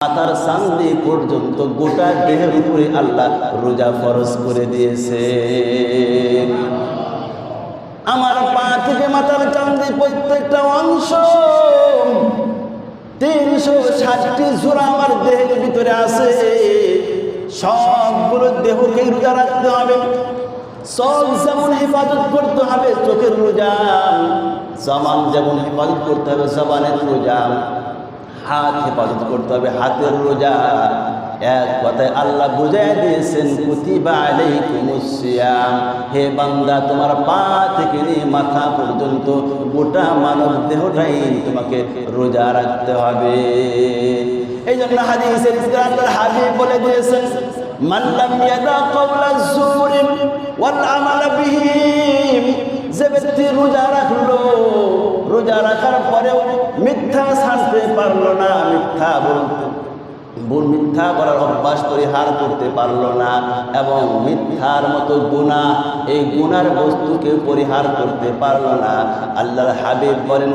মাথার সান্দি পর্যন্ত গোটা দেহের উপরে আল্লাহ রোজা ফরজ করে দিয়েছে। আমার পা থেকে মাথার চান্দি প্রত্যেকটা অংশ, তিনশো ষাটটি ঝুরা আমার দেহের ভিতরে আছে। সবগুলো দেহকে রোজা রাখতে হবে। সব যেমন হেফাজত করতে হবে, চোখের রোজা, জমান যেমন হেফাজত করতে হবে, জবানের রোজা। হাত হেফাজত করতে হবে, হাতের রোজা। এক কথায় আল্লাহ বুঝাই দিয়েছেন হে বান্দা, তোমার পা থেকে নিয়ে মাথা পর্যন্ত গোটা মানব দেহটাই তোমাকে রোজা রাখতে হবে। এই জন্য হাদিসের হাবিব বলে দিয়েছেন, মান লাম ইয়াদা কওলা যুরি ওয়াল আমাল বিহি যে ব্যক্তি রোজা রাখল, রোজা রাখার পরেও মিথ্যা ছাড়তে পারল না, মিথ্যা বলতে। মিথ্যা করার অভ্যাস পরিহার করতে পারল না এবং মিথ্যার মতো গুণা, এই গুনার বস্তুকে পরিহার করতে পারল না। আল্লাহর হাবিব বলেন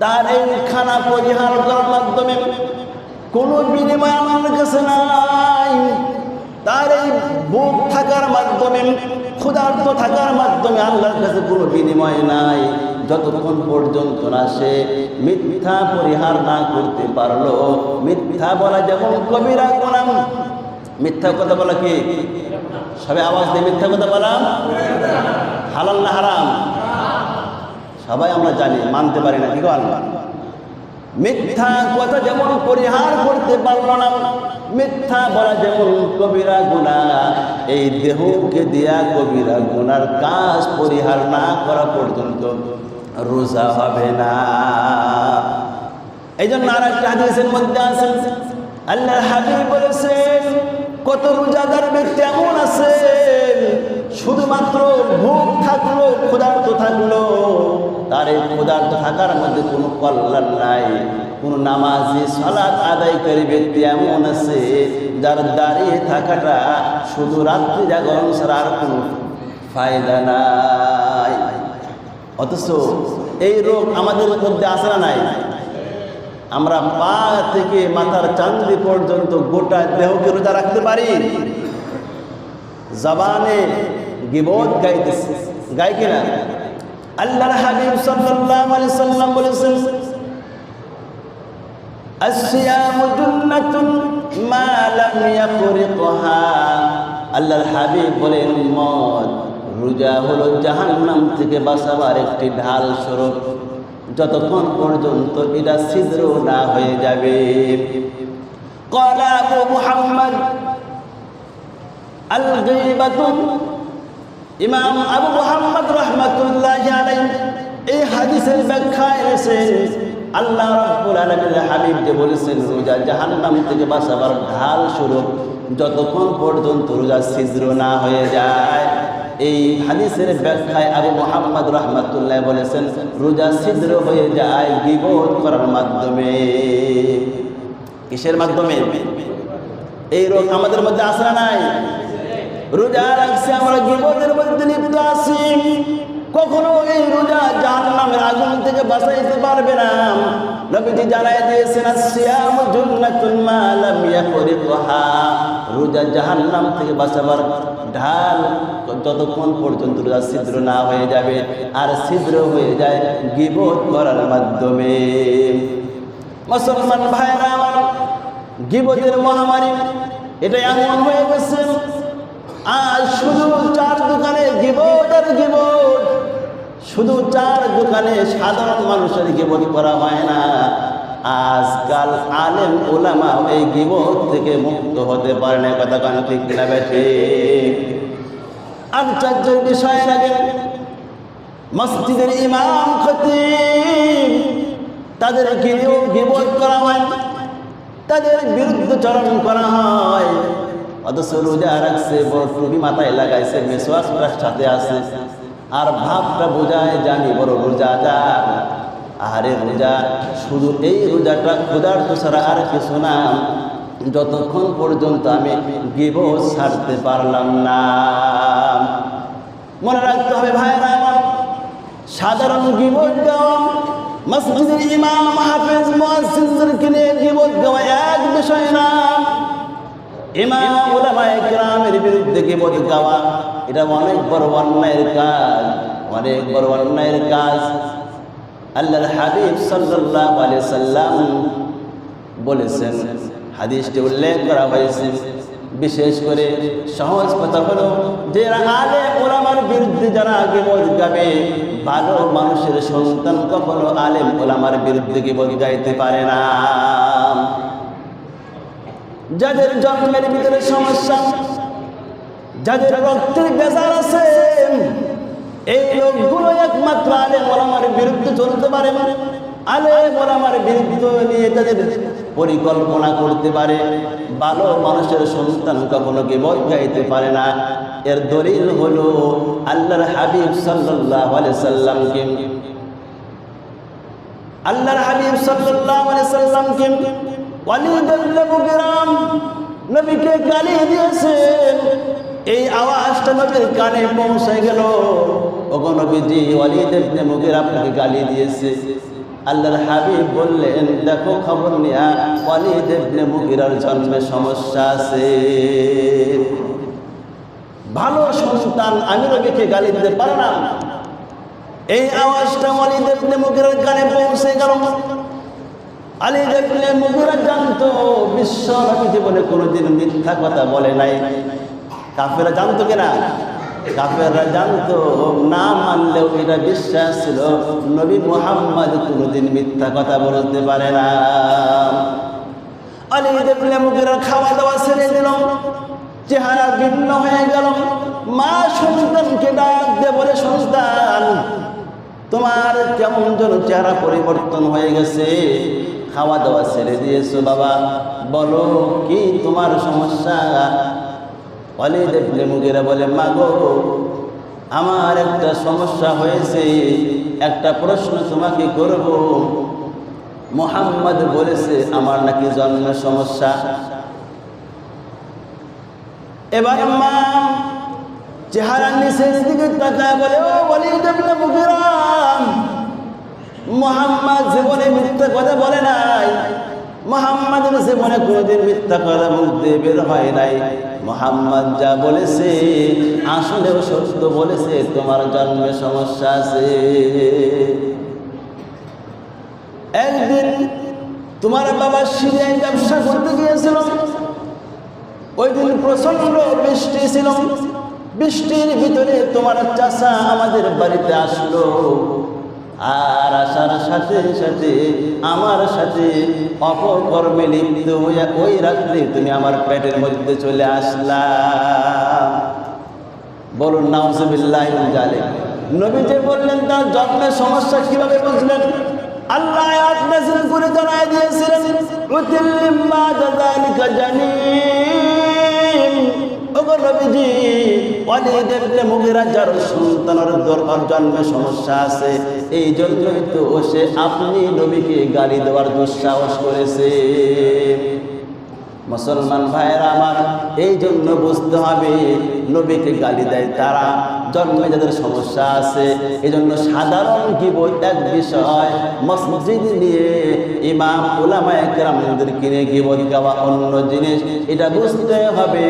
তার এই খানা পরিহার করার মাধ্যমে কোনো বিনিময় আমার কাছে নাই। তার এই বুক থাকার মাধ্যমে, ক্ষুধার্ত থাকার মাধ্যমে আল্লাহর কাছে কোনো বিনিময় নাই। যতক্ষণ পর্যন্ত না সে মিথ্যা পরিহার না করতে পারল, মিথ্যা বলা যেমন কবিরা গোলাম, মিথ্যা কথা বলা কি? সবে আওয়াজ দিয়ে মিথ্যা কথা বলা? হালাল না হারাম? সবাই আমরা জানি, মানতে পারি না, কি আল্লাহ মিথ্যা কথা যেমন পরিহার করতে পারল না মিথ্যা বলা যেমন কবিরা গুণা, এই দেহকে দেয়া কবিরা গুনার কাজ পরিহার না করা পর্যন্ত রোজা হবে না। এই জন্য আর একটা মধ্যে আছেন আল্লাহ হাবিব বলেছেন, কত রোজাদার ব্যক্তি এমন আছে, শুধুমাত্র ভোগ থাকল, ক্ষুধার্ত থাকল, তার এই ক্ষুধার্ত থাকার মধ্যে কোনো কল্যাণ নাই। কোন নামাজি সালাত আদায়কারী ব্যক্তি এমন আছে যার দাঁড়িয়ে থাকাটা শুধু রাত্রি জাগরণ ছাড়া আর কোনো ফায়দা নাই। অথচ এই রোগ আমাদের মধ্যে আসে না নাই। আমরা পা থেকে মাথার চান্দি পর্যন্ত গোটা দেহকে রোজা রাখতে পারি। জবানে গিবত গাইতেছে। গাই কিনা? আল্লাহর হাবিব সাল্লাম বলেছেন الصيام جنة ما لم يفرقها আল্লাহর হাবিব বলেন মদ রোজা হলো জাহান্নাম থেকে বাঁচাবার একটি ঢাল স্বরূপ যতক্ষণ পর্যন্ত এটা ছিদ্র না হয়ে যাবে قال أبو محمد الغيبة ইমাম আবু মোহাম্মদ রহমতুল্লাহ আলাই এই হাদিসের ব্যাখ্যা এনেছেন আল্লাহ রাব্বুল আলামিন হাবিব যে বলেছেন, রোজা জাহান্নাম থেকে বাঁচাবার ঢাল স্বরূপ যতক্ষণ পর্যন্ত রোজা ছিদ্র না হয়ে যায়। এই হাদিসের ব্যাখ্যায় আবু মোহাম্মদ রহমতুল্লাহ বলেছেন, রোজা ছিদ্র হয়ে যায় বিবোধ করার মাধ্যমে। কিসের মাধ্যমে? এই রোগ আমাদের মধ্যে আসা নাই? রোজা রাখছি আমরা, বিপদের মধ্যে লিপ্ত আছি। কখনো এই রোজা জাহান নামের আগুন থেকে বাঁচাইতে পারবে না। নবীজি জানাই দিয়েছেন, সিয়াম জুন্নাতুন মা লাম ইয়াকরিকুহা রোজা জাহান্নাম থেকে বাঁচাবার ঢাল যতক্ষণ পর্যন্ত রোজা ছিদ্র না হয়ে যাবে, আর ছিদ্র হয়ে যায় গিবত করার মাধ্যমে। মুসলমান ভাইরা আমার, গিবতের মহামারী, এটা এমন হয়ে গেছে আর শুধু চার দোকানে গিবট আর গিবট শুধু চার দোকানে সাধারণ মানুষের গিবট করা হয় না। আজকাল আলেম ওলামা এই গিবট থেকে মুক্ত হতে পারে না, কথা কান ঠিক কিনা বেঠে আশ্চর্যের বিষয় লাগে মসজিদের ইমাম খতিব, তাদের গিরিও গিবট করা হয়, তাদের বিরুদ্ধে চরণ করা হয়। অথচ রোজা রাখছে বড় টুপি মাথায় লাগাইছে মেসোয়াস সাথে আছে। আর ভাবটা বোঝায় জানি বড় রোজা রোজাদার আহারে রোজা, শুধু এই রোজাটা ক্ষুধার্ত ছাড়া আর কিছু না। যতক্ষণ পর্যন্ত আমি গিব ছাড়তে পারলাম না। মনে রাখতে হবে ভাইরা আমার, সাধারণ গিবত মসজিদের ইমাম হাফেজ মুয়াজ্জিনদেরকে নিয়ে গিবত এক বিষয় না। ইমাম উলামা একরামের বিরুদ্ধে গিবত গাওয়া এটা অনেক বড় অন্যায়ের কাজ, অনেক বড় অন্যায়ের কাজ। আল্লাহর হাবিব সাল্লাল্লাহু আলাইহি সাল্লাম বলেছেন, হাদিসটি উল্লেখ করা হয়েছে। বিশেষ করে সহজ কথা হলো যে আলে ওলামার বিরুদ্ধে যারা আগে গাবে ভালো মানুষের সন্তান কখনো আলেম ওলামার বিরুদ্ধে গিবত গাইতে পারে না। যাদের জন্মের ভিতরে সমস্যা, যাদের রক্তের বেজার আছে, এই লোকগুলো একমাত্র আলে ওলামার বিরুদ্ধে চলতে পারে আলে ওলামার বিরুদ্ধে নিয়ে তাদের পরিকল্পনা করতে পারে। ভালো মানুষের সন্তান কখনো গিবত গাইতে পারে না। এর দলিল হলো আল্লাহর হাবিব আলাইহি সাল্লামকে, আল্লাহর হাবিব আলাইহি সাল্লামকে ওয়ালিদ ইবনে মুগিরাম নবীকে গালি দিয়েছেন। এই আওয়াজটা নবীর কানে পৌঁছে গেল। ওগো নবীজি, ওয়ালিদ ইবনে মুগিরা আপনাকে গালি দিয়েছে। আল্লাহর হাবিব বললেন, দেখো খবর নিয়া, ওয়ালিদ ইবনে মুগিরার জন্মে সমস্যা আছে। ভালো সন্তান আমি নবীকে গালি দিতে পারলাম এই আওয়াজটা ওয়ালিদ ইবনে মুগিরার কানে পৌঁছে গেল। আলী দেখলে মুগুরা জানতো বিশ্ব জীবনে কোনোদিন মিথ্যা কথা বলে নাই। কাফেরা জানতো কিনা কাফেররা জানতো, না মানলেও এটা বিশ্বাস ছিল, নবী মোহাম্মদ কোনোদিন মিথ্যা কথা বলতে পারে না। আলী দেখলে মুখের খাওয়া দাওয়া ছেড়ে দিল, চেহারা ভিন্ন হয়ে গেল। মা সন্তানকে ডাক দে বলে, সন্তান, তোমার কেমন যেন চেহারা পরিবর্তন হয়ে গেছে। খাওয়া দাওয়া ছেড়ে দিয়েছ বাবা। বলো, কি তোমার সমস্যা? অলি দেখলে মুগেরা বলে, মাগো, আমার একটা সমস্যা হয়েছে। একটা প্রশ্ন তোমাকে করব। মোহাম্মদ বলেছে, আমার নাকি জন্মের সমস্যা। এবার মা চেহারা নিচের দিকে বলে, ও বলি দেখলে মুগেরাম মোহাম্মদ জীবনে মিথ্যা কথা বলে নাই। মোহাম্মদের জীবনে কোনোদিন মিথ্যা কথা দিয়ে বের হয় নাই। মোহাম্মদ যা বলেছে, আসলেও সত্য বলেছে, তোমার জন্মে সমস্যা আছে। একদিন তোমার বাবা সিরিয়ায় ব্যবসা করতে গিয়েছিল। ওই দিন প্রচণ্ড বৃষ্টি ছিল। বৃষ্টির ভিতরে তোমার চাষা আমাদের বাড়িতে আসলো। আর আসার সাথে সাথে আমার সাথে অপকর্মে লিপ্ত হইয়া ওই রাত্রে তুমি আমার পেটের মধ্যে চলে আসলা। বলুন, নাউজুবিল্লাহ জালে নবী যে বললেন, তার যত্নের সমস্যা কীভাবে বুঝলেন? আল্লাহ আয়াত নাযিল করে জানায় দিয়েছিলেন যাযালিকা সমস্যা আছে। এই সে আপনি গালি দেওয়ার দুঃসাহস করেছে। মুসলমান ভাইয়েরা আমার, এই জন্য বুঝতে হবে, নবীকে গালি দেয় তারা। জন্মে যাদের সমস্যা আছে এই জন্য সাধারণ গিবত এক বিষয়, মসজিদ নিয়ে ইমাম ওলামা একরামদের কিনে গিবত গাওয়া অন্য জিনিস, এটা বুঝতে হবে।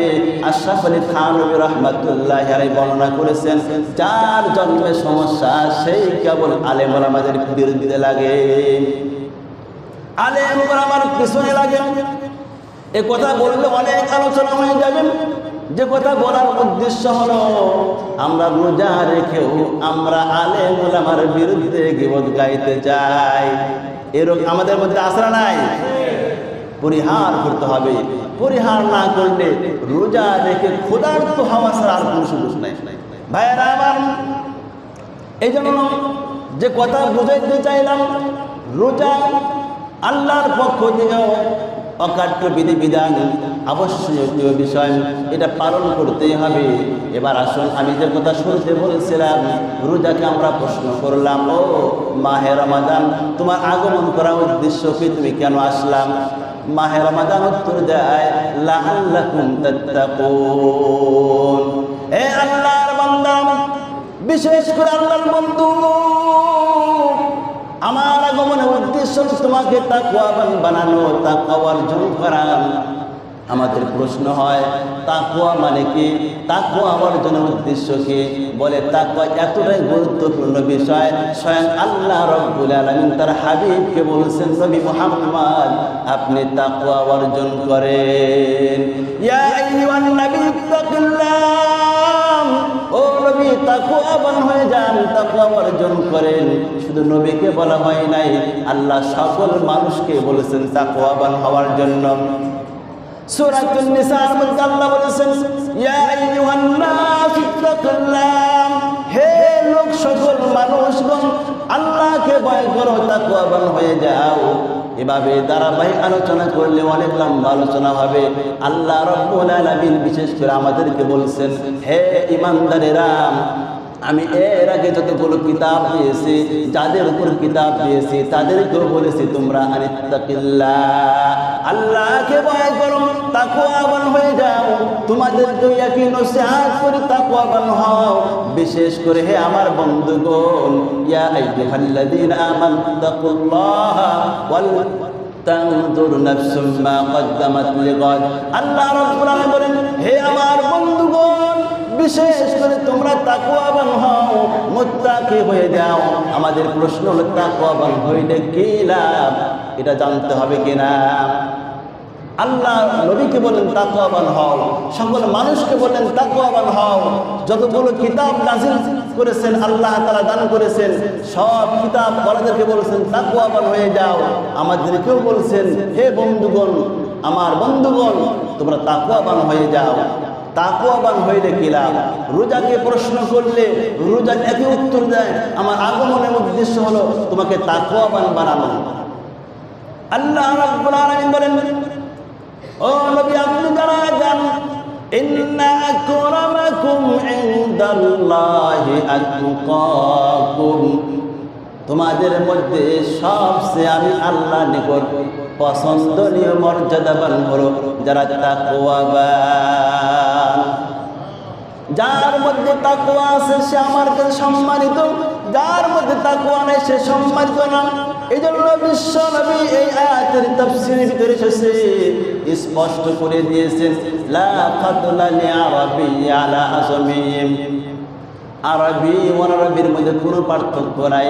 আশরাফ আলী থানবী বর্ণনা করেছেন, যার জন্মে সমস্যা সেই কেবল আলেম ওলামাদের বিরুদ্ধে লাগে। আলেম ওলামার পিছনে লাগে। এ কথা বললে অনেক আলোচনা হয়ে যাবে। যে কথা বলার উদ্দেশ্য হলো, আমরা রোজা রেখেও আমরা আলে মোলামার বিরুদ্ধে গিবত গাইতে চাই। এরকম আমাদের মধ্যে আশরা নাই? পরিহার করতে হবে। পরিহার না করলে রোজা রেখে ক্ষুধার্ত হওয়া ছাড়া আর কোনো সুযোগ নাই। ভাইয়েরা আমার এই জন্য যে কথা বুঝাইতে চাইলাম, রোজা আল্লাহর পক্ষ থেকেও অকাট্য বিধি বিধান আবশ্যকীয় বিষয়, এটা পালন করতেই হবে। এবার আসুন, আমি যে কথা শুনতে বলেছিলাম, রোজাকে আমরা প্রশ্ন করলাম, ও মাহে রমাদান, তোমার আগমন করার উদ্দেশ্য কি? তুমি কেন আসলাম? মাহে রমাদান উত্তর দেয়, লাআল্লাকুম তাত্তাকুন। এ আল্লাহর বান্দা, বিশেষ করে আল্লাহর বন্ধু। তোমাকে তাকুয়াবান বানানো তাকুয়া অর্জন করা। আমাদের প্রশ্ন হয় তাকুয়া মানে কি? তাকুয়া অর্জনের উদ্দেশ্য কি? বলে তাকুয়া এতটাই গুরুত্বপূর্ণ বিষয়, স্বয়ং আল্লাহ রব্বুল আলামিন তার হাবিবকে বলছেন, নবী মুহাম্মদ, আপনি তাকুয়া অর্জন করেন। তাকুয়াবান হয়ে যান তাকুয়া অর্জন করেন। শুধু নবীকে বলা হয় নাই, আল্লাহ সকল মানুষকে বলেছেন তাকুয়াবান হওয়ার জন্য। সূরাতুন নিসার মধ্যে আল্লাহ বলেছেন, ইয়া আইয়ুহান নাস ইত্তাকুল্লাহ, হে লোক, সকল মানুষগণ, আল্লাহকে ভয় করো, তাকওয়াবান হয়ে যাও। এভাবে ধারাবাহিক আলোচনা করলে অনেক লম্বা আলোচনা হবে। আল্লাহ রব্বুল আলামিন বিশেষ করে আমাদেরকে বলছেন, হে ইমানদারেরা আমি এর আগে যতগুলো কিতাব দিয়েছি, যাদের উপর কিতাব দিয়েছি, তাদেরকেও বলেছি তোমরা আনিত্তাকিল্লাহ। আল্লাহকে ভয় করো, তাকওয়াবান হয়ে যাও। তোমাদের দুই একই হও। বিশেষ করে হে আমার বন্ধুগণ, ইয়া আইয়ুহাল্লাযীনা আমানু কদ্দামাত আল্লাহ রাব্বুল আলামিন হে আমার বন্ধুগণ বিশেষ করে তোমরা তাকুয়াবান হও, মুত্তাকি হয়ে যাও। আমাদের প্রশ্ন হলো তাকুয়াবান হইলে কি লাভ? এটা জানতে হবে কিনা? আল্লাহ নবীকে বলেন তাকুয়াবান হও। সকল মানুষকে বলেন তাকুয়াবান হও। যতগুলো কিতাব নাজিল করেছেন, আল্লাহ তারা দান করেছেন, সব কিতাব বড়দেরকে বলেছেন তাকুয়াবান হয়ে যাও। আমাদেরকেও বলছেন, হে বন্ধুগণ, আমার বন্ধুগণ, তোমরা তাকুয়াবান হয়ে যাও। তাকুয়াবান হইলে কি লাভ? রোজাকে প্রশ্ন করলে রোজা একই উত্তর দেয়। আমার আগমনের উদ্দেশ্য হলো তোমাকে তাকুয়াবান বানানো আল্লাহ রাব্বুল আলামিন বলেন, ও নবী আপনি জানা যান ইন্না আকরামাকুম ইনদাল্লাহি আতকাকুম তোমাদের মধ্যে সবচেয়ে আমি আল্লাহ নিকট পছন্দনীয় মর্যাদাবান হলো যারা তাকওয়াবান যার মধ্যে তাকুয়া আছে, সে আমার কাছে সম্মানিত, যার মধ্যে তাকুয়া নেই, সে সম্মানিত না। এই জন্য বিশ্ব নবী এই আয়াতের তাফসীরের ভিতরে এসেছে, স্পষ্ট করে দিয়েছেন, লা ফাদলা লি আরাবি আলা আজমিম আরবি অনারবির মধ্যে কোনো পার্থক্য নাই।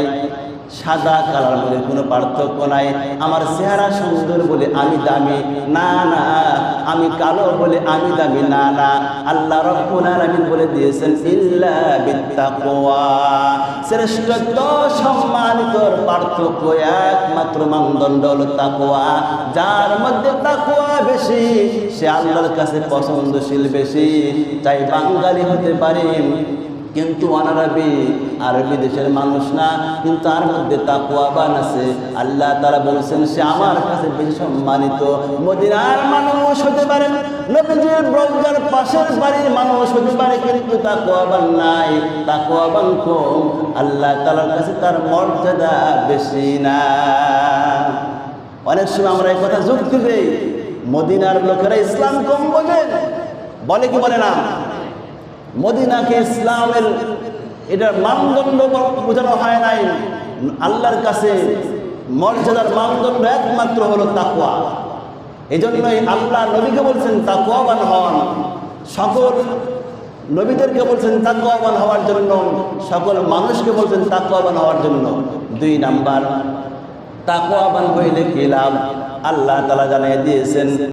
সাদা কালার মধ্যে কোনো পার্থক্য নাই। আমার চেহারা সুন্দর বলে আমি দামি, না না। আমি কালো বলে আমি দামি, না না। আল্লাহ রব্বুল আলামিন বলে দিয়েছেন শ্রেষ্ঠত্ব, সম্মানিত পার্থক্য একমাত্র মানদণ্ড হল তাকওয়া। যার মধ্যে তাকওয়া বেশি, সে আল্লাহর কাছে পছন্দশীল বেশি। চাই বাঙালি হতে পারে কিন্তু অনারবি আরবি দেশের মানুষ না, কিন্তু তার মধ্যে তাকুয়াবান আছে। আল্লাহ তারা বলছেন, সে আমার কাছে বেশি সম্মানিত মদিনার মানুষ হতে পারেন নবীজির ব্রজার পাশের বাড়ির মানুষ হতে পারে, কিন্তু তাকুয়াবান নাই। তাকুয়াবান কম, আল্লাহ তালার কাছে তার মর্যাদা বেশি না। অনেক সময় আমরা এই কথা যুক্তি দেই, মদিনার লোকেরা ইসলাম কম বোঝেন বলে কি বলে না? মদিনাকে ইসলামের এটার মানদণ্ড বোঝানো হয় নাই। আল্লাহর কাছে মর্যাদার মানদণ্ড একমাত্র হলো তাকুয়া এই জন্যই আল্লাহ নবীকে বলছেন তাকুয়াবান হন। সকল নবীদেরকে বলছেন তাকুয়াবান হওয়ার জন্য। সকল মানুষকে বলছেন তাকুয়াবান হওয়ার জন্য। দুই নাম্বার তাকুয়াবান হইলে কি লাভ? আল্লাহ তালা জানিয়ে দিয়েছেন